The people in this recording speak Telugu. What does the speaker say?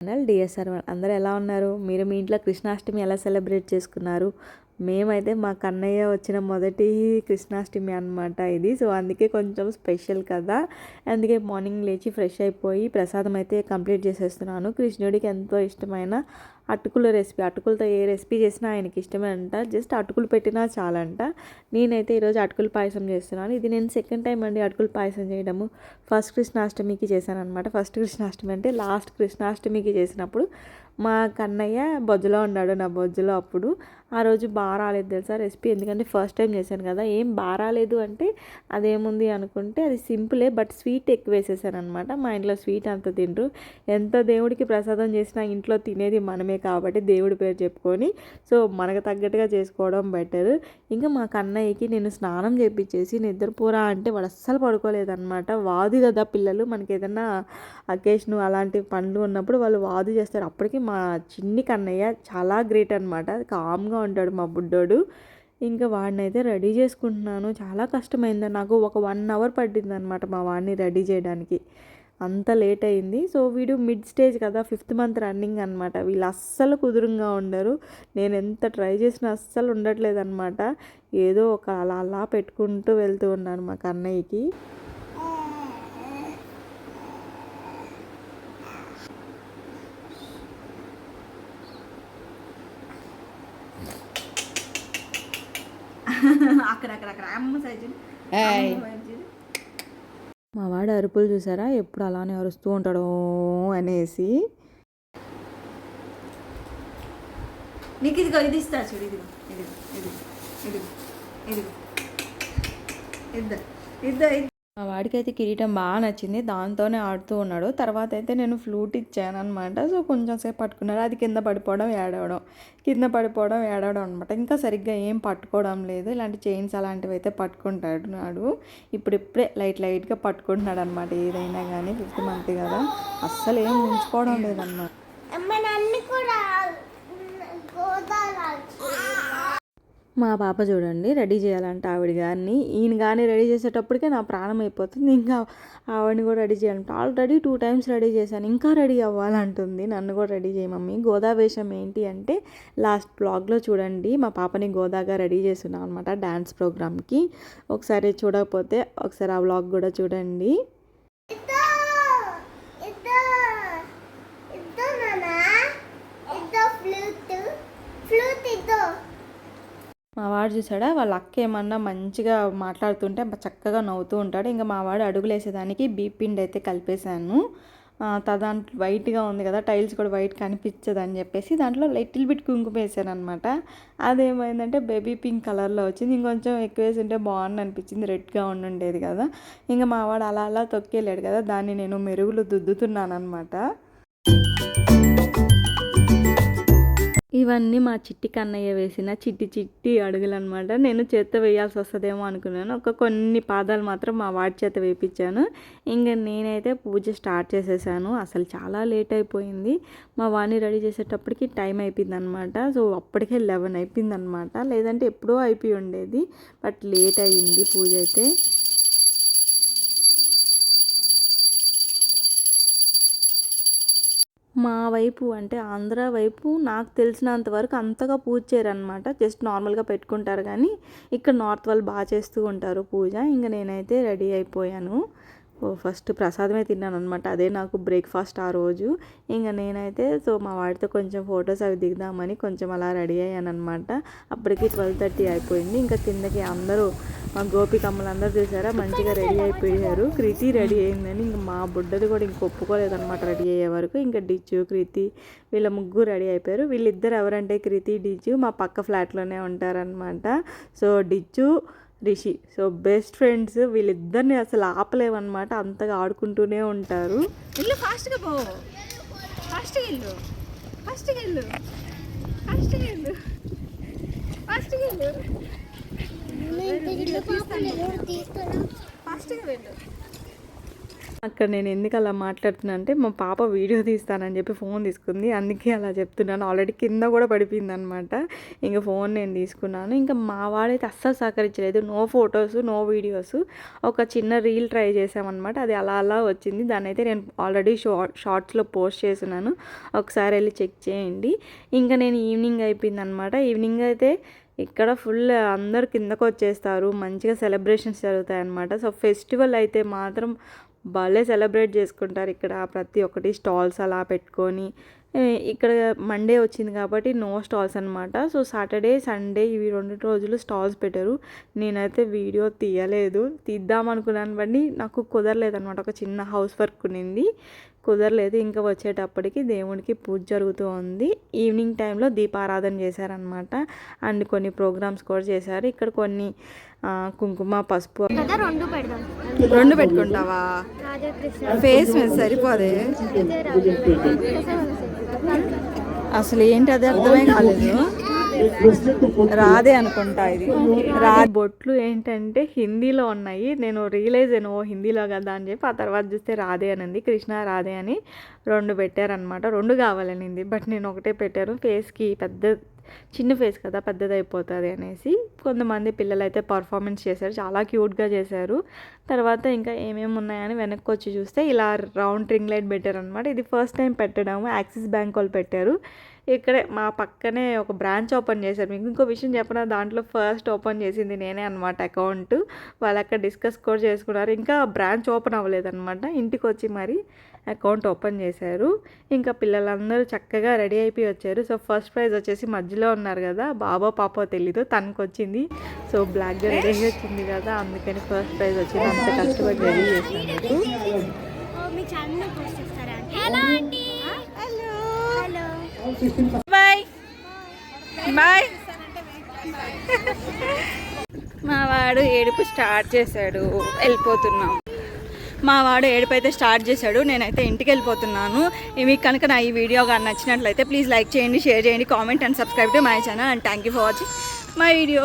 ఛానల్ డిఎస్ఆర్ అందరూ ఎలా ఉన్నారు? మీరు మీ ఇంట్లో కృష్ణాష్టమి ఎలా సెలబ్రేట్ చేసుకున్నారు? మేమైతే మా కన్నయ్య వచ్చిన మొదటి కృష్ణాష్టమి అన్నమాట ఇది. సో అందుకే కొంచెం స్పెషల్ కదా. అందుకే మార్నింగ్ లేచి ఫ్రెష్ అయిపోయి ప్రసాదం అయితే కంప్లీట్ చేసేస్తున్నాను. కృష్ణుడికి ఎంతో ఇష్టమైన అటుకుల రెసిపీ అటుకులతో ఏ రెసిపీ చేసినా ఆయనకి ఇష్టమే అంట జస్ట్ అటుకులు పెట్టినా చాలంట. నేనైతే ఈరోజు అటుకుల పాయసం చేస్తున్నాను. ఇది నేను సెకండ్ టైం అండి అటుకుల పాయసం చేయడము. ఫస్ట్ కృష్ణాష్టమికి చేశాను అనమాట ఫస్ట్ కృష్ణాష్టమి అంటే లాస్ట్ కృష్ణాష్టమికి చేసినప్పుడు మా కన్నయ్య బొజ్జులో ఉన్నాడు నా బొజ్జులో అప్పుడు. ఆ రోజు బాగా రాలేదు తెలుసా రెసిపీ. ఎందుకంటే ఫస్ట్ టైం చేశాను కదా. ఏం బాగా రాలేదు అంటే అదేముంది అనుకుంటే అది సింపులే బట్ స్వీట్ ఎక్కువ వేసేసాను అనమాట మా ఇంట్లో స్వీట్ అంత తిండ్రు ఎంత దేవుడికి ప్రసాదం చేసినా ఇంట్లో తినేది మనమే కాబట్టి దేవుడి పేరు చెప్పుకొని సో మనకు తగ్గట్టుగా చేసుకోవడం బెటర్ ఇంకా మా కన్నయ్యకి నేను స్నానం చేపించేసి నిద్రపోరా అంటే వాడు అస్సలు పడుకోలేదన్నమాట. వాదు కదా పిల్లలు. మనకి ఏదైనా అకేషన్ అలాంటి పనులు ఉన్నప్పుడు వాళ్ళు వాదు చేస్తారు. అప్పటికి మా చిన్ని కన్నయ్య చాలా గ్రేట్ అనమాట కామ్గా ఉంటాడు మా బుడ్డోడు. ఇంకా వాడిని అయితే రెడీ చేసుకుంటున్నాను. చాలా కష్టమైంది. నాకు ఒక వన్ అవర్ పట్టింది అనమాట మా వాడిని రెడీ చేయడానికి. అంత లేట్ అయింది. సో వీడు మిడ్ స్టేజ్ కదా ఫిఫ్త్ మంత్ రన్నింగ్ అనమాట వీళ్ళు అస్సలు కుదురుగా ఉండరు. నేను ఎంత ట్రై చేసినా అస్సలు ఉండట్లేదు అనమాట ఏదో ఒక అలా అలా పెట్టుకుంటూ వెళ్తూ ఉన్నాను మా కన్నయ్యకి అక్కడ అక్కడ అక్కడ అమ్మ సైజు మా వాడు అరుపులు చూసారా? ఎప్పుడు అలానే అరుస్తూ ఉంటాడు అనేసి. నీకు ఇదిగో ఇది ఇస్తా చూడు ఇదిగో ఇదిగో ఇదిగో ఇదిగో ఇదిగో. ఇద్దరు ఇద్దరు మా వాడికి అయితే కిరీటం బాగా నచ్చింది. దాంతోనే ఆడుతూ ఉన్నాడు. తర్వాత అయితే నేను ఫ్లూట్ ఇచ్చాను అనమాట సో కొంచెం సేపు పట్టుకున్నాడు అది కింద పడిపోవడం ఏడవడం. కింద పడిపోవడం ఏడవడం అనమాట ఇంకా సరిగ్గా ఏం పట్టుకోవడం లేదు. ఇలాంటి చైన్స్ అలాంటివి అయితే పట్టుకుంటాడు నాడు ఇప్పుడిప్పుడే లైట్ లైట్గా పట్టుకుంటున్నాడు అనమాట ఏదైనా కానీ ఫిఫ్త్ మంత్ కదా. అస్సలు ఏం ఉంచుకోవడం లేదన్నమాట అమ్మ నన్ను కూడా గోదావరి మా పాప చూడండి రెడీ చేయాలంటే ఆవిడ గారిని. ఈయన కానీ రెడీ చేసేటప్పటికే నా ప్రాణం అయిపోతుంది. ఇంకా ఆవిడని కూడా రెడీ చేయాలంటే. ఆల్రెడీ టూ టైమ్స్ రెడీ చేశాను. ఇంకా రెడీ అవ్వాలంటుంది. నన్ను కూడా రెడీ చేయ మమ్మీ. గోదా వేషం ఏంటి అంటే లాస్ట్ బ్లాగ్లో చూడండి మా పాపని గోదాగా రెడీ చేస్తున్నాం అనమాట డ్యాన్స్ ప్రోగ్రామ్కి. ఒకసారి చూడకపోతే ఒకసారి ఆ బ్లాగ్ కూడా చూడండి ఇద్దో ఇద్దో ఇద్దో నానా ఇద్దో ఫ్లూట్ ఫ్లూట్ ఇద్దో మా వాడు చూసాడా? వాళ్ళ అక్క ఏమన్నా మంచిగా మాట్లాడుతుంటే చక్కగా నవ్వుతూ ఉంటాడు. ఇంకా మా వాడు అడుగులేసేదానికి బీపిండి పిండి అయితే కలిపేశాను. దాంట్లో వైట్గా ఉంది కదా టైల్స్ కూడా వైట్ కనిపించదు అని చెప్పేసి దాంట్లో లిటిల్ బిట్ కుంకుమ వేసాను అనమాట అదేమైందంటే బేబీ పింక్ కలర్లో వచ్చింది. ఇంకొంచెం ఎక్కువ వేసి ఉంటే బాగుంది అనిపించింది. రెడ్గా ఉండుండేది కదా. ఇంకా మా వాడు అలా అలా తొక్కేలేడు కదా దాన్ని నేను మెరుగులు దుద్దుతున్నాను అనమాట ఇవన్నీ మా చిట్టి కన్నయ్య వేసిన చిట్టి చిట్టి అడుగులు అనమాట నేను చేత్తో వేయాల్సి వస్తుందేమో అనుకున్నాను. ఒక కొన్ని పాదాలు మాత్రం మా వాడి చేత వేయించాను ఇంకా నేనైతే పూజ స్టార్ట్ చేసేసాను. అసలు చాలా లేట్ అయిపోయింది. మా వాడిని రెడీ చేసేటప్పటికి టైం అయిపోయింది అనమాట సో అప్పటికే లెవెన్ అయిపోయింది అనమాట లేదంటే ఎప్పుడో అయిపోయి ఉండేది. బట్ లేట్ అయ్యింది పూజ అయితే. మా వైపు అంటే ఆంధ్ర వైపు నాకు తెలిసినంత వరకు అంతగా పూజ చేయరనమాట జస్ట్ నార్మల్గా పెట్టుకుంటారు కానీ ఇక్కడ నార్త్ వాళ్ళు బాగా చేస్తూ ఉంటారు పూజ. ఇంకా నేనైతే రెడీ అయిపోయాను. ఫస్ట్ ప్రసాదమే తిన్నాను అనమాట అదే నాకు బ్రేక్ఫాస్ట్ ఆ రోజు. ఇంకా నేనైతే సో మా వాడితో కొంచెం ఫొటోస్ అవి దిగుదామని కొంచెం అలా రెడీ అయ్యాను అనమాట అప్పటికి ట్వెల్వ్ థర్టీ అయిపోయింది. ఇంకా కిందకి అందరూ మా గోపికమ్మలు అందరూ చూసారా? మంచిగా రెడీ అయిపోయారు. కృతి రెడీ అయిందని ఇంక మా బుడ్డది కూడా ఇంక ఒప్పుకోలేదన్నమాట రెడీ అయ్యే వరకు. ఇంకా డిచ్చు కృతి వీళ్ళ ముగ్గురు రెడీ అయిపోయారు. వీళ్ళిద్దరు ఎవరంటే కృతి డిచ్చు మా పక్క ఫ్లాట్లోనే ఉంటారనమాట సో డిచ్చు రిషి. సో బెస్ట్ ఫ్రెండ్స్ వీళ్ళిద్దరిని అసలు ఆపలేమన్నమాట అంతగా ఆడుకుంటూనే ఉంటారు. ఇల్లు ఫాస్ట్గా పో. ఫాస్ట్గా వెళ్ళు. ఫాస్ట్గా వెళ్ళు. ఫాస్ట్గా తీస్తున్నా ఫాస్ట్గా వెళ్ళు. అక్కడ నేను ఎందుకు అలా మాట్లాడుతున్నా అంటే మా పాప వీడియో తీస్తానని చెప్పి ఫోన్ తీసుకుంది. అందుకే అలా చెప్తున్నాను. ఆల్రెడీ కింద కూడా పడిపోయింది అనమాట ఇంకా ఫోన్ నేను తీసుకున్నాను. ఇంకా మా వాడైతే అస్సలు సహకరించలేదు. No photos no videos. ఒక చిన్న రీల్ ట్రై చేసామన్నమాట అది అలా అలా వచ్చింది. దాన్ని అయితే నేను ఆల్రెడీ షార్ట్ షార్ట్స్లో పోస్ట్ చేస్తున్నాను. ఒకసారి వెళ్ళి చెక్ చేయండి. ఇంకా నేను ఈవినింగ్ అయిపోయింది అనమాట ఈవినింగ్ అయితే ఇక్కడ ఫుల్ అందరు కిందకు వచ్చేస్తారు మంచిగా సెలబ్రేషన్స్ జరుగుతాయి అన్నమాట సో ఫెస్టివల్ అయితే మాత్రం భలే సెలబ్రేట్ చేసుకుంటారు ఇక్కడ. ప్రతి ఒక్కటి స్టాల్స్ అలా పెట్టుకొని ఇక్కడ మండే వచ్చింది కాబట్టి నో స్టాల్స్ అనమాట సో సాటర్డే సండే ఇవి రెండు రోజులు స్టాల్స్ పెట్టారు. నేనైతే వీడియో తీయలేదు. తీద్దాం అనుకున్నాను బట్టి నాకు కుదరలేదు అనమాట ఒక చిన్న హౌస్ వర్క్ ఉన్నింది. కుదరలేదు. ఇంకా వచ్చేటప్పటికి దేవుడికి పూజ జరుగుతూ ఉంది. ఈవినింగ్ టైంలో దీపారాధన చేశారనమాట అండ్ కొన్ని ప్రోగ్రామ్స్ కూడా చేశారు. ఇక్కడ కొన్ని కుంకుమ పసుపు రెండు పెట్టుకుంటావా? ఫేస్ మీద సరిపోదే. అసలు ఏంటి? అది అర్థమే కాలేదు. రాదే అనుకుంటా ఇది. రా బొట్లు ఏంటంటే హిందీలో ఉన్నాయి. నేను రియలైజ్ అయిన ఓ హిందీలో కదా అని చెప్పి ఆ తర్వాత చూస్తే రాధే అని ఉంది కృష్ణ రాధే అని రెండు పెట్టారనమాట రెండు కావాలనింది బట్ నేను ఒకటే పెట్టాను. ఫేస్కి పెద్ద చిన్న ఫేస్ కదా పెద్దది అయిపోతుంది అనేసి. కొంతమంది పిల్లలు అయితే పర్ఫార్మెన్స్ చేశారు. చాలా క్యూట్గా చేశారు. తర్వాత ఇంకా ఏమేమి ఉన్నాయని వెనక్కి వచ్చి చూస్తే ఇలా రౌండ్ రింగ్ లైట్ పెట్టారనమాట ఇది ఫస్ట్ టైం పెట్టడం యాక్సిస్ బ్యాంక్ వాళ్ళు పెట్టారు. ఇక్కడే మా పక్కనే ఒక బ్రాంచ్ ఓపెన్ చేశారు. మీకు ఇంకో విషయం చెప్పిన? దాంట్లో ఫస్ట్ ఓపెన్ చేసింది నేనే అనమాట అకౌంట్. వాళ్ళు అక్కడ డిస్కస్ కూడా చేసుకున్నారు. ఇంకా బ్రాంచ్ ఓపెన్ అవ్వలేదన్నమాట. ఇంటికి వచ్చి మరి అకౌంట్ ఓపెన్ చేశారు. ఇంకా పిల్లలందరూ చక్కగా రెడీ అయిపోయి వచ్చారు. సో ఫస్ట్ ప్రైజ్ వచ్చేసి మధ్యలో ఉన్నారు కదా బాబో పాపో తెలీదు. తనకు వచ్చింది సో బ్లాక్ రెడీ వచ్చింది కదా అందుకని ఫస్ట్ ప్రైజ్ వచ్చింది. అంత కష్టపడి రెడీ చేసినందుకు మీ బాయ్ బాయ్ మా వాడు ఏడుపు స్టార్ట్ చేశాడు. వెళ్ళిపోతున్నాం. మా వాడు ఏడుపు అయితే స్టార్ట్ చేశాడు. నేనైతే ఇంటికి వెళ్ళిపోతున్నాను. మీకు కనుక నా ఈ వీడియో కానీ నచ్చినట్లయితే ప్లీజ్ లైక్ చేయండి షేర్ చేయండి comment and subscribe to my channel and thank you for watching my video.